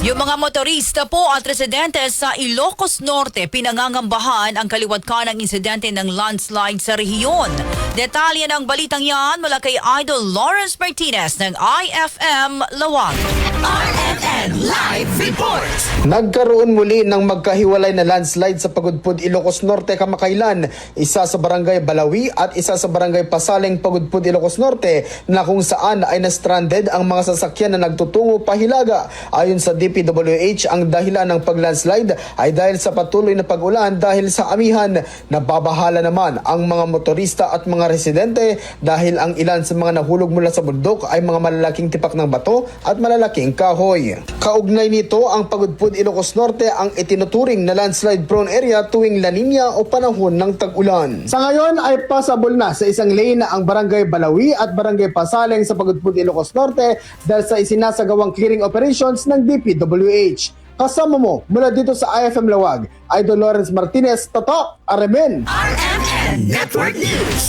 Yung mga motorista po at residente sa Ilocos Norte pinangangambahan ang kaliwat ka ng insidente ng landslide sa rehiyon. Detalye ng balitang yan mula kay Idol Lawrence Martinez ng IFM Lawag. RMN Live Report! Nagkaroon muli ng magkahiwalay na landslide sa Pagudpud, Ilocos Norte kamakailan. Isa sa barangay Balawi at isa sa barangay Pasaling, Pagudpud, Ilocos Norte na kung saan ay na-stranded ang mga sasakyan na nagtutungo pa Hilaga. Ayon sa DPWH, ang dahilan ng paglandslide ay dahil sa patuloy na pag-ulan dahil sa amihan. Nababahala naman ang mga motorista at mga residente dahil ang ilan sa mga nahulog mula sa bundok ay mga malalaking tipak ng bato at malalaking kahoy. Kaugnay nito, ang Pagudpud Ilocos Norte ang itinuturing na landslide prone area tuwing La Nina o panahon ng tag-ulan. Sa ngayon ay pasabol na sa isang lane ang Barangay Balawi at Barangay Pasaleng sa Pagudpud Ilocos Norte dahil sa isinasagawang clearing operations ng DPWH. Kasama mo mula dito sa IFM Lawag, Idol Lawrence Martinez, Tatok, Aremen. RMN Network News!